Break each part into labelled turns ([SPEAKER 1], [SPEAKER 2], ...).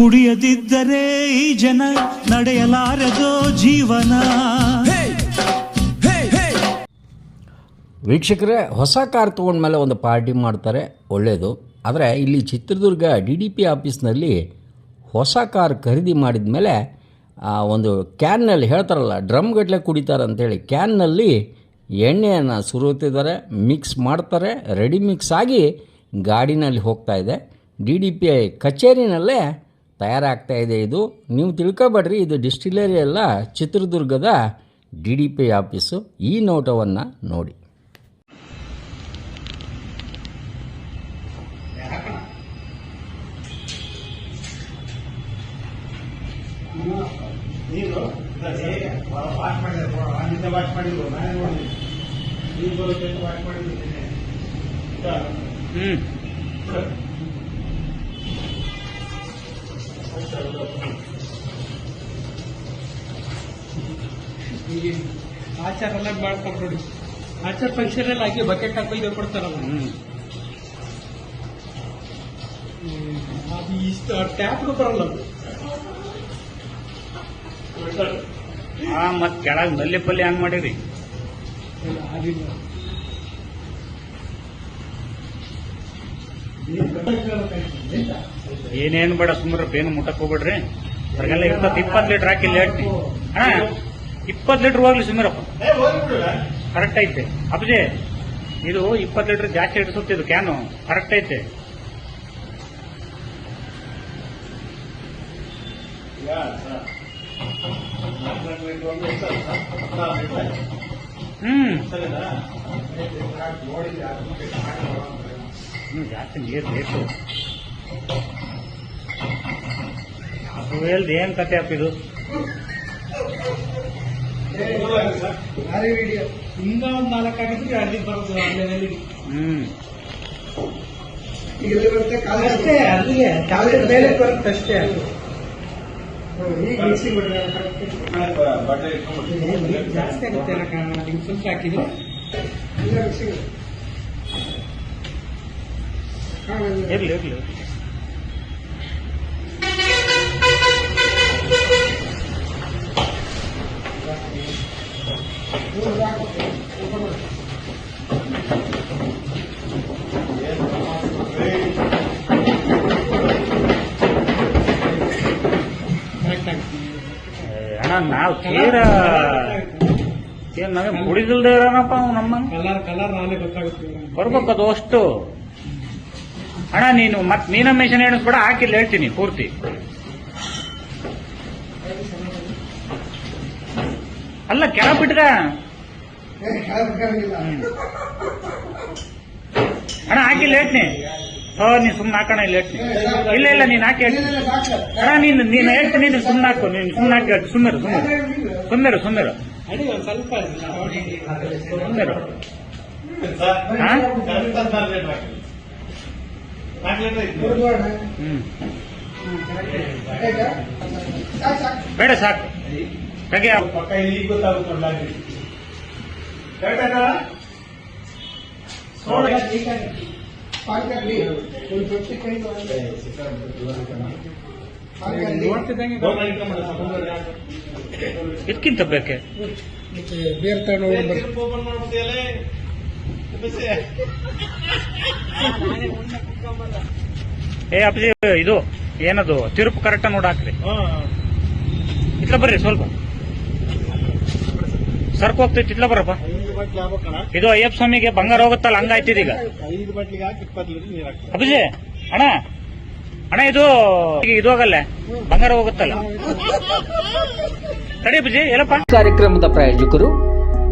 [SPEAKER 1] ಕುಡಿಯದಿದ್ದರೆ ಈ ಜನ ನಡೆಯಲಾರದೋ ಜೀವನ.
[SPEAKER 2] ವೀಕ್ಷಕರೇ, ಹೊಸ ಕಾರ್ ತೊಗೊಂಡ್ಮೇಲೆ ಒಂದು ಪಾರ್ಟಿ ಮಾಡ್ತಾರೆ ಒಳ್ಳೆಯದು ಆದರೆ ಇಲ್ಲಿ ಚಿತ್ರದುರ್ಗ ಡಿ ಡಿ ಪಿ ಆಫೀಸ್ನಲ್ಲಿ ಹೊಸ ಕಾರ್ ಖರೀದಿ ಮಾಡಿದ ಮೇಲೆ ಒಂದು ಕ್ಯಾನ್ನಲ್ಲಿ ಹೇಳ್ತಾರಲ್ಲ ಡ್ರಮ್ ಗಟ್ಟಲೆ ಕುಡಿತಾರೆ ಅಂತೇಳಿ, ಕ್ಯಾನ್ನಲ್ಲಿ ಎಣ್ಣೆಯನ್ನು ಸುರುತ್ತಿದ್ದಾರೆ ಮಿಕ್ಸ್ ಮಾಡ್ತಾರೆ, ರೆಡಿ ಮಿಕ್ಸ್ ಆಗಿ ಗಾಡಿನಲ್ಲಿ ಹೋಗ್ತಾ ಇದೆ. ಡಿ ಡಿ ಪಿ ಐ ಕಚೇರಿನಲ್ಲೇ ತಯಾರಾಗ್ತಾ ಇದೆ ಇದು. ನೀವು ತಿಳ್ಕೊಬೇಡ್ರಿ, ಇದು ಡಿಸ್ಟಿಲರಿ ಅಲ್ಲ, ಚಿತ್ರದುರ್ಗದ ಡಿ ಡಿ ಪಿ ಆಫೀಸು. ಈ ನೋಟವನ್ನು ನೋಡಿ.
[SPEAKER 3] ಆಚಾರ ಎಲ್ಲ ಮಾಡ್ಕೊಂಡು ನೋಡಿ ಆಚಾರ ಫಂಕ್ಷನ್ ಅಲ್ಲಿ ಹಾಕಿ ಬಕೆಟ್ ಹಾಕಿ ಕೊಡ್ತಾರಲ್ಲ. ಅದು ಇಷ್ಟು ಟ್ಯಾಪ್ ಬರಲ್ಲ.
[SPEAKER 4] ಹಾ ಮತ್ ಕೆಳಗ್ನಲ್ಲಿ ಪಲ್ಯ ಹಂಗ್ ಮಾಡಿರಿ
[SPEAKER 3] ಆಗಿಲ್ಲ.
[SPEAKER 4] ಏನೇನ್ ಬೇಡ ಸುಮ್ಮನೆ ಬೇನು ಮುಟ್ಟಕ್ ಹೋಗ್ಬೇಡ್ರಿ. ಹೊರಗೆಲ್ಲ ಇಪ್ಪತ್ ಇಪ್ಪತ್ತು ಲೀಟರ್ ಹಾಕಿ ಲೇಟ್ ಹಾ ಇಪ್ಪತ್ ಲೀಟರ್ ಹೋಗ್ಲಿ ಸುಮ್ಮರಪ್ಪ ಕರೆಕ್ಟ್ ಐತೆ. ಅಪ್ಜಿ ಇದು ಇಪ್ಪತ್ ಲೀಟರ್ ಜಾಸ್ತಿ ಇಡಿಸುತ್ತೆ ಇದು ಕ್ಯಾನು. ಕರೆಕ್ಟ್ ಐತೆ. ಹ್ಮ್. ಹ್ಮ್ ಜಾಸ್ತಿ ನೀರು ಬೇಕು ಹೇಳ್ದು ಏನ್ ಕತೆ ಅಪ್ಪ ಇದು?
[SPEAKER 3] ಹಿಂಗ ಒಂದ್ ಎರಡು ದಿನ ಆನ್ಲೈನಲ್ಲಿ
[SPEAKER 4] ಹ್ಮ್.
[SPEAKER 3] ಅಷ್ಟೇ ಅಲ್ಲಿಗೆ ಕಾಲೇಜ್ ಮೇಲೆ ಬರುತ್ತೆ ಅಷ್ಟೇ. ಜಾಸ್ತಿ ಆಗುತ್ತೆ ನಿಮ್ಗೆ ಸ್ವಲ್ಪ ಹಾಕಿದ್ರೆ
[SPEAKER 4] ಇರ್ಲಿ ಇರ್ಲಿ. ಅಣ್ಣ ನಾವು ತೀರ ಏನ್ ಮುಡಿದಿಲ್ದೇ ಇರೋಣಪ್ಪ ಅವ್ನು ನಮ್ಮ
[SPEAKER 3] ಕಲರ್ ಕಲರ್ ನಾನೇ ಗೊತ್ತಾಗುತ್ತೆ
[SPEAKER 4] ಬರ್ಬೇಕು ಅದು ಅಷ್ಟು. ಅಣ್ಣ ನೀನು ಮತ್ ಹೇಳಿ ಕೂಡ ಹಾಕಿಲ್ಲ ಹೇಳ್ತೀನಿ ಪೂರ್ತಿ. ಅಲ್ಲ ಕೆಳ ಬಿಟ್ರ? ಅಣ್ಣ ಹಾಕಿಲ್ಲ ಹೇಳ್ತೀನಿ. ನೀನ್ ಸುಮ್ನೆ ಹಾಕೋಣ ಇಲ್ಲ ಹೇಳ್ತೀನಿ. ಇಲ್ಲ ಇಲ್ಲ ನೀನ್ ಹಾಕಿ ಹೇಳ್ತೀನಿ. ಅಣ್ಣ ನೀನು ನೀನು ಹೇಳ್ತೀನಿ ನೀನು ಸುಮ್ನೆ ಹಾಕು ನೀನು ಸುಮ್ಮನೆ ಹಾಕಿ ಹೇಳ್ತೀನಿ.
[SPEAKER 3] ಸುಮ್ಮನೆ ಸುಮ್ಮನೆ
[SPEAKER 4] ಸುಮ್ಮನೆ ಸುಮ್ಮನೆ ಸುಮ್ಮನೆ ಬೇಡ ಸಾಕು. ತೆಗೆ
[SPEAKER 5] ಪಕ್ಕ ಇಲ್ಲಿ ಗೊತ್ತಾಗುತ್ತಲ್ಲ
[SPEAKER 4] ಇದಕ್ಕಿಂತ ಬೇಕೆ?
[SPEAKER 3] ಬೇರೆ ತಗೊಂಡು
[SPEAKER 4] ಏ ಅಪ್ಪ ಇದು ಏನದು? ತಿರುಪು ಕರೆಕ್ಟ್ ನೋಡಿ ಹಾಕ್ರಿ ಇಟ್ಲ ಬರ್ರಿ ಸ್ವಲ್ಪ. ಸರ್ಕು ಹೋಗ್ತೈತಿ ಇತ್ಲ ಬರಪ್ಪ.
[SPEAKER 5] ಬಾಟ್ಲಿ ಆಗ್ಬೇಕಣ
[SPEAKER 4] ಇದು ಅಯ್ಯಪ್ಪ ಸ್ವಾಮಿಗೆ ಬಂಗಾರ ಹೋಗುತ್ತಲ್ಲ ಹಂಗಾಯ್ತಿದೀಗ ಈಗ.
[SPEAKER 5] ಐದು ಬಾಟ್ಲಿಗೆ ಹಾಕಿ ಇಪ್ಪತ್ತು ಲೀಟರ್ ನೀರು ಹಾಕ್ತಾರೆ
[SPEAKER 4] ಅಪ್ಪಾಜಿ ಅಣ್ಣ ಅಣ್ಣ ಇದು ಈಗ ಇದು ಹೋಗಲ್ಲ ಬಂಗಾರ ಹೋಗುತ್ತಲ್ಲ. ತಡಿ ಅಪ್ಪಾಜಿ ಏನಪ್ಪ?
[SPEAKER 2] ಕಾರ್ಯಕ್ರಮದ ಪ್ರಾಯೋಜಕರು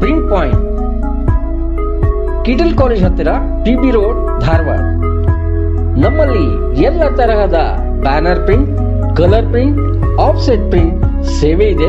[SPEAKER 2] ಪ್ರಿಂಟ್ ಪಾಯಿಂಟ್ ಕಿಟಲ್ ಕಾಲೇಜ್ ಹತ್ತಿರ ಟಿಬಿ ರೋಡ್ ಧಾರವಾಡ. ನಮ್ಮಲ್ಲಿ ಎಲ್ಲ ತರಹದ banner print colour print offset print ಸೇವೆ ಇದೆ.